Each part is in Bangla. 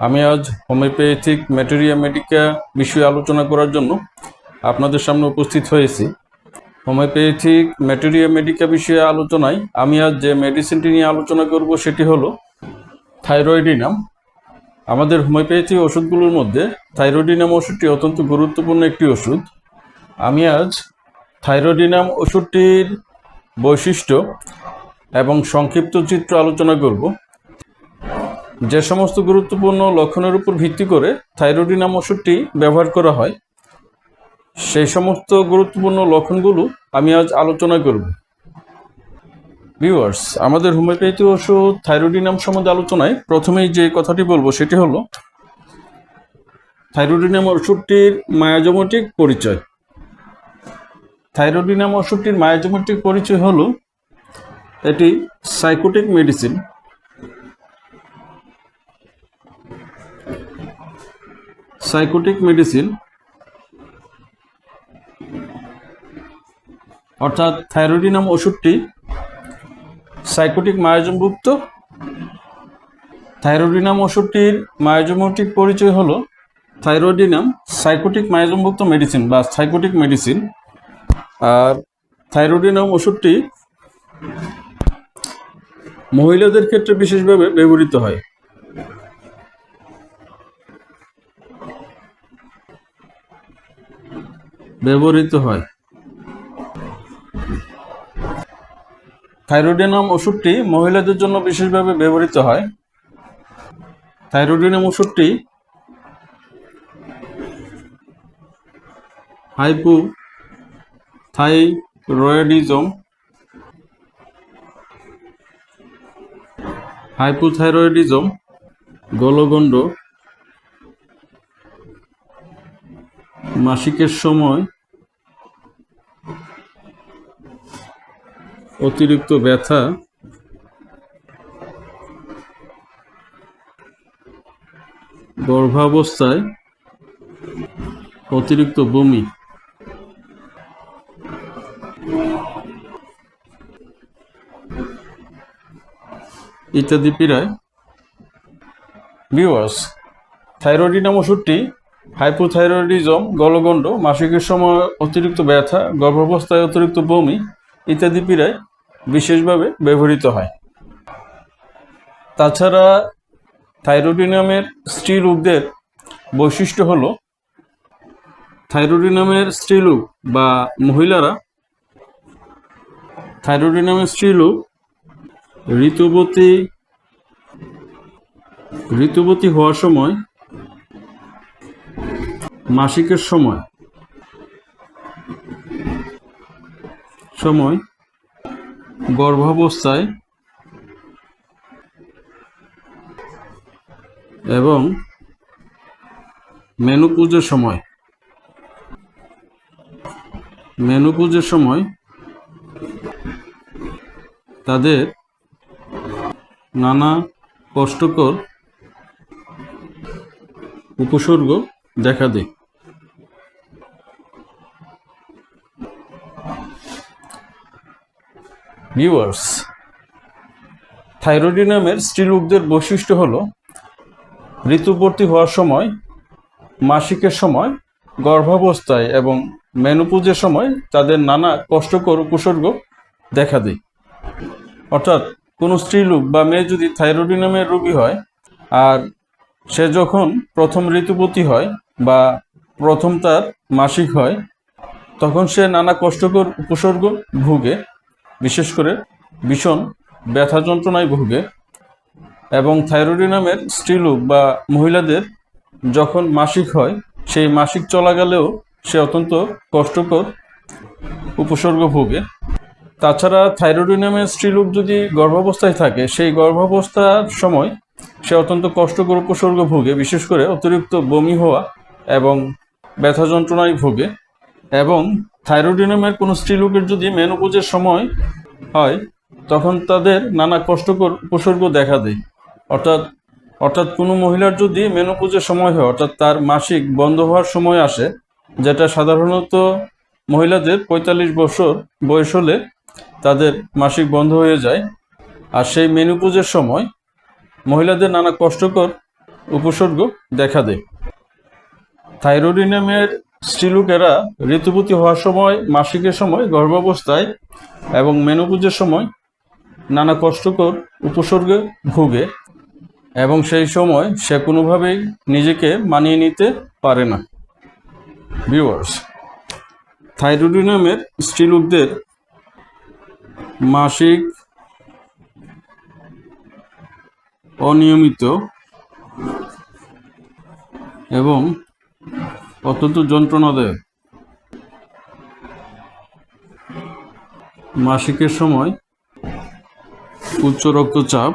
আমি আজ হোমিওপ্যাথিক ম্যাটেরিয়া মেডিকা বিষয়ে আলোচনা করার জন্য আপনাদের সামনে উপস্থিত হয়েছি। হোমিওপ্যাথিক ম্যাটেরিয়া মেডিকা বিষয়ে আলোচনায় আমি আজ যে মেডিসিনটি নিয়ে আলোচনা করব সেটি হলো থাইরয়েডিনাম। আমাদের হোমিওপ্যাথি ওষুধগুলোর মধ্যে থাইরয়েডিনাম ওষুধটি অত্যন্ত গুরুত্বপূর্ণ একটি ওষুধ। আমি আজ থাইরয়েডিনাম ওষুধটির বৈশিষ্ট্য এবং সংক্ষিপ্ত চিত্র আলোচনা করব। যে সমস্ত গুরুত্বপূর্ণ লক্ষণের উপর ভিত্তি করে থাইরয়েডিনাম ওষুধটি ব্যবহার করা হয়, সেই সমস্ত গুরুত্বপূর্ণ লক্ষণগুলো আমি আজ আলোচনা করব। ভিউয়ার্স, আমাদের হোমিওপ্যাথি ওষুধ থাইরয়েডিনাম সম্বন্ধে আলোচনায় প্রথমেই যে কথাটি বলব সেটি হলো থাইরয়েডিনাম ওষুধটির মায়াজমেটিক পরিচয়। থাইরয়েডিনাম ওষুধটির মায়াজমেটিক পরিচয় হলো, এটি সাইকোটিক মেডিসিন। সাইকোটিক মেডিসিন অর্থাৎ থাইরয়েডিনাম ওষুধটি সাইকোটিক মায়োজমভুক্ত থাইরয়েডিনাম ওষুধটির মায়োজমেটিক পরিচয় হলো থাইরয়েডিনাম সাইকোটিক মায়োজমভুক্ত মেডিসিন বা সাইকোটিক মেডিসিন আর থাইরয়েডিনাম ওষুধটি মহিলাদের ক্ষেত্রে বিশেষভাবে ব্যবহৃত হয়। ব্যবহৃত হয়। থাইরয়েডিনাম ওষুধটি মহিলাদের জন্য বিশেষভাবে ব্যবহৃত হয়। থাইরয়েডিনাম ওষুধটি হাইপো থাইরয়েডিজম হাইপোথাইরয়েডিজম, গলগণ্ড মাসিকের সময় অতিরিক্ত ব্যথা গর্ভাবস্থায় অতিরিক্ত বমি। ইত্যাদি পীড়ায় ভিউয়ার্স থাইরয়েডিনাম ওষুধটি হাইপোথাইরয়েডিজম, গলগণ্ড, মাসিকের সময় অতিরিক্ত ব্যথা, গর্ভাবস্থায় অতিরিক্ত বমি ইত্যাদি পীড়ায় বিশেষভাবে ব্যবহৃত হয়। তাছাড়া থাইরয়েডিনামের স্ত্রীরোগদের বৈশিষ্ট্য হল থাইরয়েডিনামের স্ত্রীলোক বা মহিলারা থাইরয়েডিনামের স্ত্রীলোক ঋতুবতী ঋতুবতী হওয়ার সময় মাসিকের সময়। সময়। গর্ভাবস্থায়। এবং মেনুপুজের সময়। মেনুপুজের সময় তাদের নানা কষ্টকর উপসর্গ দেখা দেয়। ভিউয়ার্স থাইরয়েডিনামের স্ত্রীলোকদের বৈশিষ্ট্য হল ঋতুবর্তী হওয়ার সময়, মাসিকের সময়, গর্ভাবস্থায় এবং মেনুপুজের সময় তাদের নানা কষ্টকর উপসর্গ দেখা দেয়। অর্থাৎ কোনো স্ত্রীলোক বা মেয়ে যদি থাইরয়েডিনামের রোগী হয় আর সে যখন প্রথম ঋতুপতি হয় বা প্রথম তার মাসিক হয়, তখন সে নানা কষ্টকর উপসর্গ ভুগে। বিশেষ করে ভীষণ ব্যথা যন্ত্রণায় ভুগে এবং থাইরয়েডিনামের স্ত্রীলোক বা মহিলাদের যখন মাসিক হয়, সেই মাসিক চলাকালেও সে অত্যন্ত কষ্টকর উপসর্গ ভোগে। তাছাড়া থাইরয়েডিনামের স্ত্রীলোক যদি গর্ভাবস্থায় থাকে, সেই গর্ভাবস্থার সময় সে অত্যন্ত কষ্টকর উপসর্গ ভোগে, বিশেষ করে অতিরিক্ত বমি হওয়া এবং ব্যথা যন্ত্রণায় ভোগে এবং থাইরোডিনামের কোনো স্ত্রীলোকের যদি মেনোপোজের সময় হয়, তখন তাদের নানা কষ্টকর উপসর্গ দেখা দেয়। অর্থাৎ অর্থাৎ কোনো মহিলার যদি মেনোপোজের সময় হয়, অর্থাৎ তার মাসিক বন্ধ হওয়ার সময় আসে, যেটা সাধারণত মহিলাদের পঁয়তাল্লিশ বছর বয়স হলে তাদের মাসিক বন্ধ হয়ে যায়। আর সেই মেনোপোজের সময় মহিলাদের নানা কষ্টকর উপসর্গ দেখা দেয়। থাইরোডিনামের স্ত্রীলোকেরা ঋতুপতি হওয়ার সময়, মাসিকের সময়, গর্ভাবস্থায় এবং মেনোপুজের সময় নানা কষ্টকর উপসর্গে ভুগে এবং সেই সময় সে কোনোভাবেই নিজেকে মানিয়ে নিতে পারে না। ভিউয়ার্স থাইরোডিনামের স্ত্রীলোকদের মাসিক অনিয়মিত এবং অত্যন্ত যন্ত্রণাদায়ক মাসিকের সময় উচ্চ রক্তচাপ,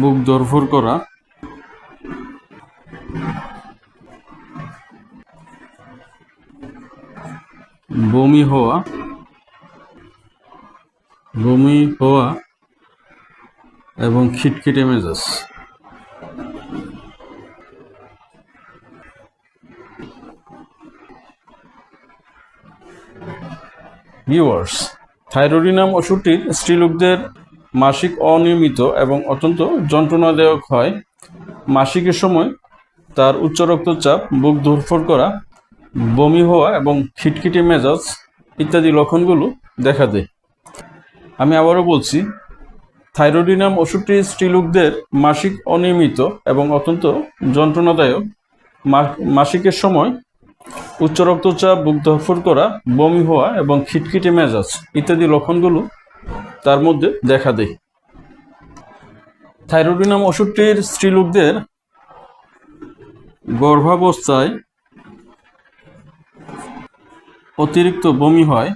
বুক দরফর করা, বমি হওয়া বমি হওয়া এবং খিটখিটে মেজাজ। ভিউয়ার্স থাইরোডিনাম ওষুধটির স্ত্রীলোকদের মাসিক অনিয়মিত এবং অত্যন্ত যন্ত্রণাদায়ক হয়। মাসিকের সময় তার উচ্চ রক্তচাপ, বুক ধরফর করা, বমি হওয়া এবং খিটখিটে মেজাজ ইত্যাদি লক্ষণগুলো দেখা দেয়। আমি আবারও বলছি থাইরোডিনাম ওষুধটি স্ত্রীলোকদের মাসিক অনিয়মিত এবং অত্যন্ত যন্ত্রণাদায়ক। মাসিকের সময় উচ্চ রক্তচাপ, বুক ধরফর করা, বমি হওয়া এবং খিটখিটে মেজাজ ইত্যাদি লক্ষণগুলো তার মধ্যে দেখা দেয়। থাইরোডিনাম ওষুধটির স্ত্রীলোকদের গর্ভাবস্থায় অতিরিক্ত বমি হয়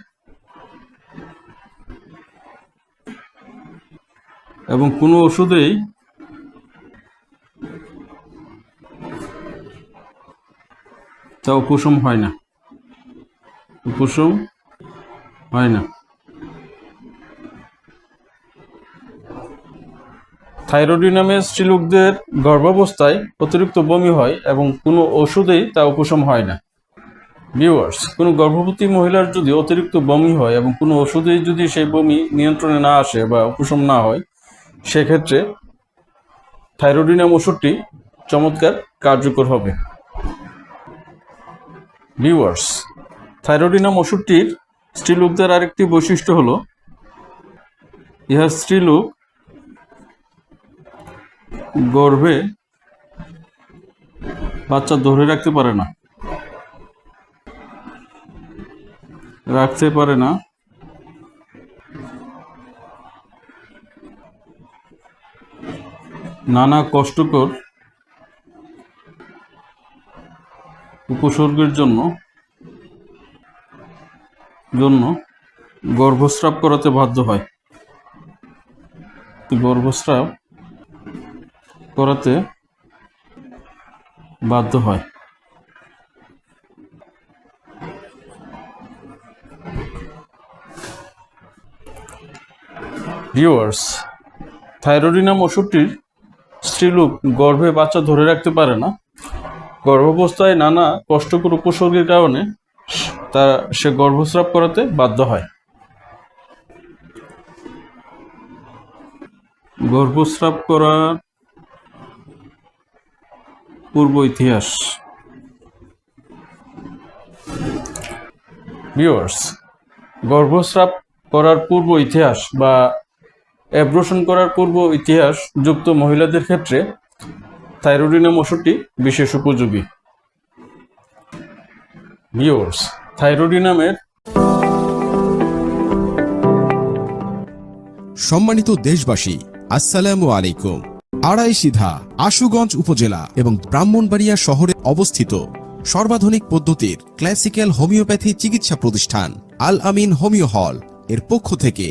এবং কোনো ওষুধেই তা উপশম হয় না। উপশম হয় না। থাইরোডিনামের স্ত্রীলোকদের গর্ভাবস্থায় অতিরিক্ত বমি হয় এবং কোনো ওষুধেই তা উপশম হয় না। ভিউয়ার্স, কোনো গর্ভবতী মহিলার যদি অতিরিক্ত বমি হয় এবং কোনো ওষুধেই যদি সেই বমি নিয়ন্ত্রণে না আসে বা উপশম না হয়, সেক্ষেত্রে থাইরোডিনাম ওষুধটি চমৎকার কার্যকর হবে। ভিউয়ার্স থাইরোডিনাম ওষুধটির স্ত্রীলোকদের আরেকটি বৈশিষ্ট্য হলো ইহা স্ত্রীলোক গর্ভে বাচ্চা ধরে রাখতে পারে না, রাখতে পারে না। নানা কষ্টকর উপসর্গের জন্য জন্য গর্ভস্রাব করাতে বাধ্য হয়। গর্ভস্রাব করাতে বাধ্য হয়। ভিউয়ার্স থাইরোডিনাম ওষুধটির স্ত্রীলোক গর্ভে বাচ্চা ধরে রাখতে পারে না। গর্ভাবস্থায় নানা কষ্টকর উপসর্গের কারণে তা সে গর্ভস্রাব করাতে বাধ্য হয়। গর্ভস্রাব করার পূর্ব ইতিহাস। ভিউয়ার্স গর্ভস্রাব করার পূর্ব ইতিহাস বা অ্যাব্রোশন করার পূর্ব ইতিহাস যুক্ত মহিলাদের ক্ষেত্রে থাইরোডিনাম ওষুধটি বিশেষ উপযোগী। ভিউয়ার্স থাইরোডিনামের সম্মানিত দেশবাসী, আসসালামু আলাইকুম। আড়াই সিধা, আশুগঞ্জ উপজেলা এবং ব্রাহ্মণবাড়িয়া শহরে অবস্থিত সর্বাধুনিক পদ্ধতির ক্লাসিক্যাল হোমিওপ্যাথি চিকিৎসা প্রতিষ্ঠান আল আমিন হোমিও হল এর পক্ষ থেকে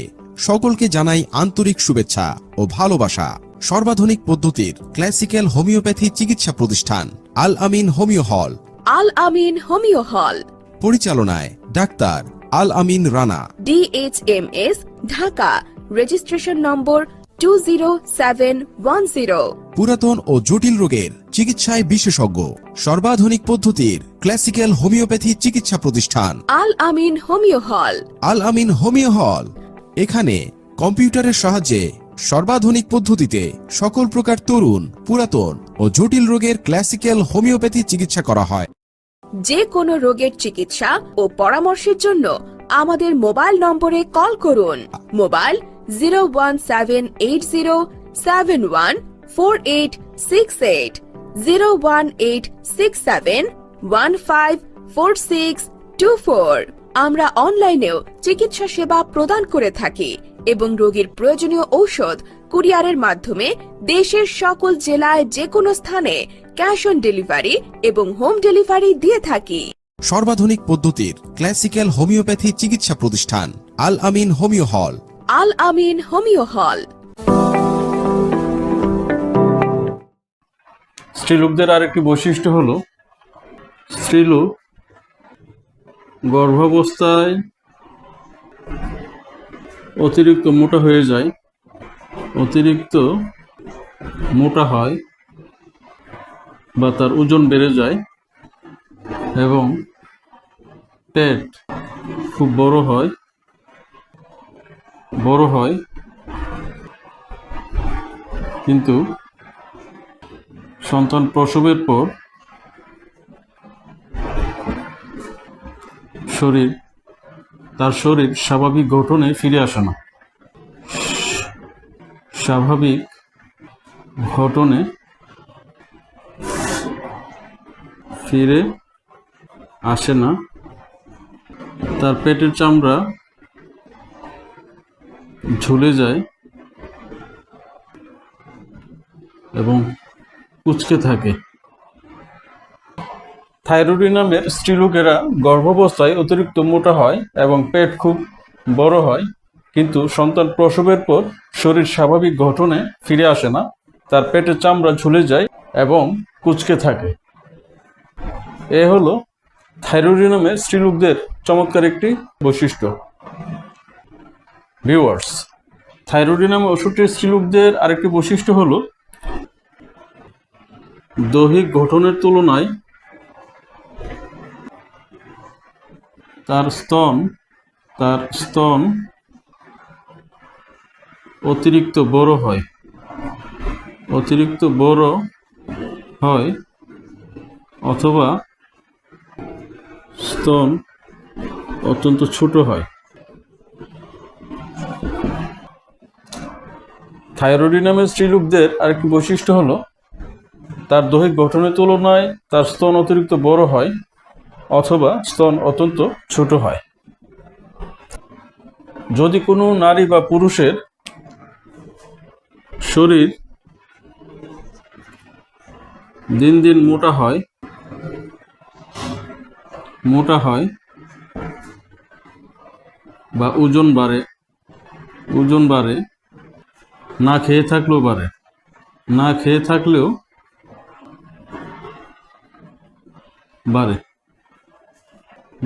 সকলকে জানাই আন্তরিক শুভেচ্ছা ও ভালোবাসা। সর্বাধুনিক পদ্ধতির ক্লাসিক্যাল হোমিওপ্যাথি চিকিৎসা প্রতিষ্ঠান আল আমিন হোমিও হল। আল আমিন হোমিও হল। পরিচালনায় doctor Al Amin Rana. DHMS Dhaka. Registration number two zero seven one zero পুরাতন ও জটিল রোগের চিকিৎসায় বিশেষজ্ঞ সর্বাধুনিক পদ্ধতির ক্লাসিক্যাল হোমিওপ্যাথি চিকিৎসা প্রতিষ্ঠান। আল আমিন হোমিও হল। আল আমিন হোমিও হল। এখানে কম্পিউটারের সাহায্যে সর্বাধুনিক পদ্ধতিতে সকল প্রকার তরুণ, পুরাতন ও জটিল রোগের ক্লাসিক্যাল হোমিওপ্যাথি চিকিৎসা করা হয়। যে কোনো রোগের চিকিৎসা ও পরামর্শের জন্য আমাদের মোবাইল নম্বরে কল করুন। Mobile zero one seven eight zero seven one four eight six eight, zero one eight six seven one five four six two four. আমরা অনলাইনেও চিকিৎসা সেবা প্রদান করে থাকি এবং রোগীর প্রয়োজনীয় ঔষধ কুরিয়ারের মাধ্যমে দেশের সকল জেলায় যে কোনো স্থানে ক্যাশ অন ডেলিভারি এবং হোম ডেলিভারি দিয়ে থাকি। সর্বাধুনিক পদ্ধতির ক্লাসিক্যাল হোমিওপ্যাথি চিকিৎসা প্রতিষ্ঠান আল আমিন হোমিও হল। আল আমিন হোমিও হল। স্ত্রীলোকদের আরেকটি বৈশিষ্ট্য হলো স্ত্রীলোক গর্ভাবস্থায় অতিরিক্ত মোটা হয়ে যায়, অতিরিক্ত মোটা হয় বা তার ওজন বেড়ে যায় এবং পেট খুব বড় হয় বড় হয়। কিন্তু সন্তান প্রসবের পর শরীর, তার শরীর স্বাভাবিক গঠনে ফিরে আসে না। স্বাভাবিক ঘটনে ফিরে আসে না। তার পেটের চামড়া ঝুলে যায় এবং কুচকে থাকে। থাইরয়েড নামের স্ত্রীলোকেরা গর্ভাবস্থায় অতিরিক্ত মোটা হয় এবং পেট খুব বড় হয়, কিন্তু সন্তান প্রসবের পর শরীর স্বাভাবিক গঠনে ফিরে আসে না। তার পেটের চামড়া ঝুলে যায় এবং কুচকে থাকে। এ হলো থাইরয়েড নামের স্ত্রীলোকদের চমৎকার একটি বৈশিষ্ট্য। ভিউয়ার্স থাইরয়েড নামে ওষুধটির স্ত্রীলোকদের আরেকটি বৈশিষ্ট্য হলো দৈহিক গঠনের তুলনায় তার স্তন তার স্তন অতিরিক্ত বড় হয়। অতিরিক্ত বড় হয় অথবা স্তন অত্যন্ত ছোট হয়। থাইরয়েড নামের স্ত্রীলোকদের আরেকটি বৈশিষ্ট্য হলো, তার দৈহিক গঠনের তুলনায় তার স্তন অতিরিক্ত বড় হয় অথবা স্তন অত্যন্ত ছোট হয়। যদি কোনো নারী বা পুরুষের শরীর দিন দিন মোটা হয় মোটা হয় বা ওজন বাড়ে ওজন বাড়ে, না খেয়ে থাকলেও বাড়ে, না খেয়ে থাকলেও বাড়ে।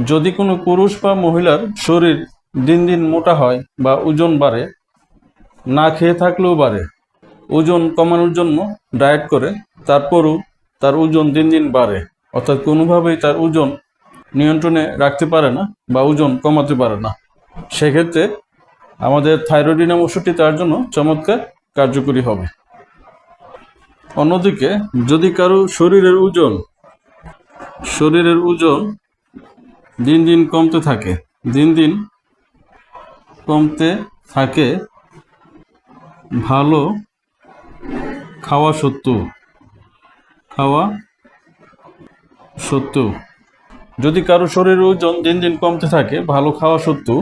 যদি কোনো পুরুষ বা মহিলার শরীর দিন দিন মোটা হয় বা ওজন বাড়ে, না খেয়ে থাকলেও বাড়ে, ওজন কমানোর জন্য ডায়েট করে, তারপরও তার ওজন দিন দিন বাড়ে, অর্থাৎ কোনোভাবেই তার ওজন নিয়ন্ত্রণে রাখতে পারে না বা ওজন কমাতে পারে না। সেক্ষেত্রে আমাদের থাইরয়েডিনাম ওষুধটি তার জন্য চমৎকার কার্যকরী হবে। অন্যদিকে যদি কারও শরীরের ওজন শরীরের ওজন দিন দিন কমতে থাকে। দিন দিন কমতে থাকে ভালো খাওয়া সত্ত্বেও। খাওয়া সত্ত্বেও। যদি কারও শরীরের ওজন দিন দিন কমতে থাকে, ভালো খাওয়া সত্ত্বেও,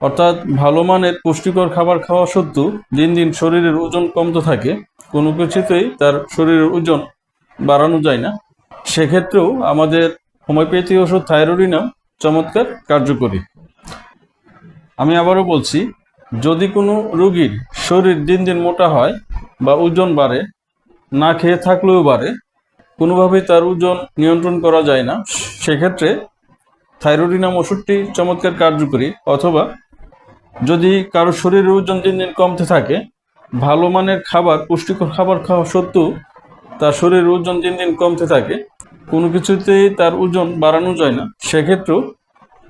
অর্থাৎ ভালো মানের পুষ্টিকর খাবার খাওয়া সত্ত্বেও দিন দিন শরীরের ওজন কমতে থাকে, কোনো কিছুতেই তার শরীরের ওজন বাড়ানো যায় না। সেক্ষেত্রেও আমাদের হোমিওপ্যাথি ওষুধ থাইরোডিনাম চমৎকার, কার্যকরী। আমি আবারও বলছি, যদি কোনো রুগীর শরীর দিন দিন মোটা হয় বা ওজন বাড়ে, না খেয়ে থাকলেও বাড়ে, কোনোভাবেই তার ওজন নিয়ন্ত্রণ করা যায় না, সেক্ষেত্রে থাইরোডিনাম ওষুধটি চমৎকার কার্যকরী, অথবা যদি কারও শরীরের ওজন দিন দিন কমতে থাকে, ভালো মানের খাবার, পুষ্টিকর খাবার খাওয়া সত্ত্বেও তার শরীরের ওজন দিন দিন কমতে থাকে কোনো কিছুতেই তার ওজন বাড়ানো যায় না। সেক্ষেত্রেও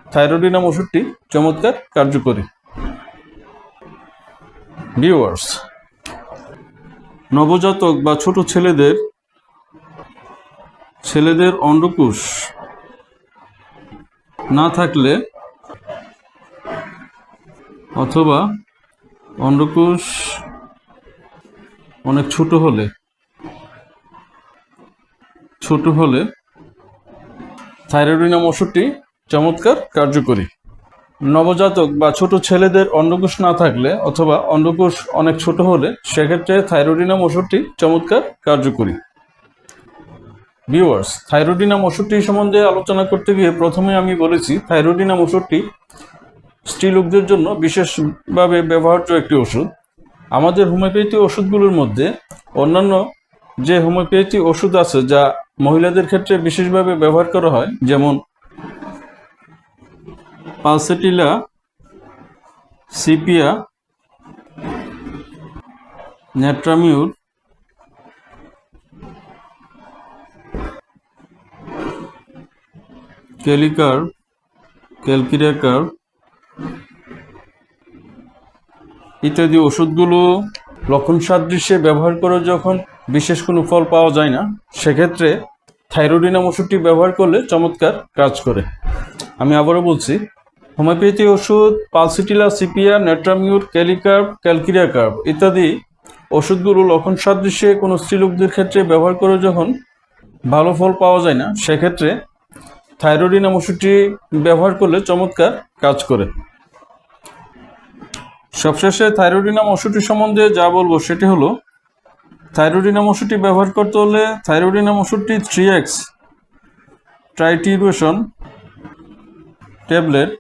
থাইরোডিনাম ওষুধটি চমৎকার, কার্যকরী। ভিউয়ার্স নবজাতক বা ছোট ছেলেদের ছেলেদের অন্ডকোষ না থাকলে অথবা অন্ডকোষ অনেক ছোট হলে ছোট হলে থাইরয়েডিনাম ওষুধটি চমৎকার, কার্যকরী। নবজাতক বা ছোট ছেলেদের অন্ডকোষ না থাকলে অথবা অন্ডকোষ অনেক ছোট হলে সেক্ষেত্রে থাইরয়েডিনাম ওষুধটি চমৎকার, কার্যকরী। ভিউয়ার্স থাইরয়েডিনাম ওষুধটি সম্বন্ধে আলোচনা করতে গিয়ে প্রথমে আমি বলেছি থাইরয়েডিনাম ওষুধটি স্ত্রীলোকদের জন্য বিশেষভাবে ব্যবহার্য একটি ওষুধ। আমাদের হোমিওপ্যাথি ওষুধগুলোর মধ্যে অন্যান্য যে হোমিওপ্যাথি ওষুধ আছে যা মহিলাদের ক্ষেত্রে বিশেষভাবে ব্যবহার করা হয়, যেমন পালসেটিলা, সিপিয়া নেট্রামিউর ক্যালিকার, ক্যালকিরাকার ইত্যাদি ওষুধগুলো লক্ষণ সাদৃশ্যে ব্যবহার করে যখন বিশেষ কোনো ফল পাওয়া যায় না। সেক্ষেত্রে থাইরোডিনাম ওষুধটি ব্যবহার করলে চমৎকার কাজ করে। আমি আবারও বলছি, হোমিওপ্যাথি ওষুধ, পালসিটিলা, সিপিয়া, নেট্রামিউর ক্যালিকার্ব ক্যালকিরিয়াকার্ব ইত্যাদি ওষুধগুলো লক্ষণ সাদৃশ্যে কোনো স্ত্রীলোকদের ক্ষেত্রে ব্যবহার করে যখন ভালো ফল পাওয়া যায় না, সেক্ষেত্রে থাইরোডিনাম ওষুধটি ব্যবহার করলে চমৎকার কাজ করে। সবশেষে থাইরোডিনাম ওষুধটি সম্বন্ধে যা বলব সেটি হলো থাইরোডিনাম ওষুধটি ব্যবহার করতে হলে থাইরোডিনাম ওষুধটি থ্রি এক্স ট্রাইটিরুশন ট্যাবলেট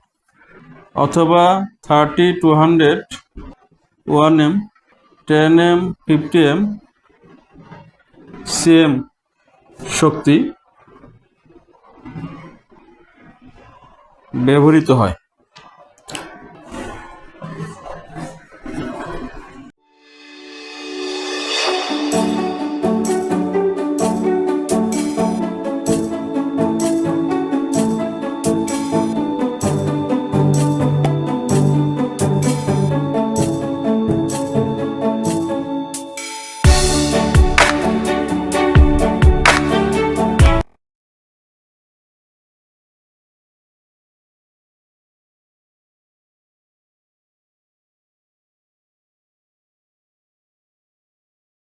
অথবা thirty two hundred one M ten M fifty M CM শক্তি ব্যবহৃত হয়।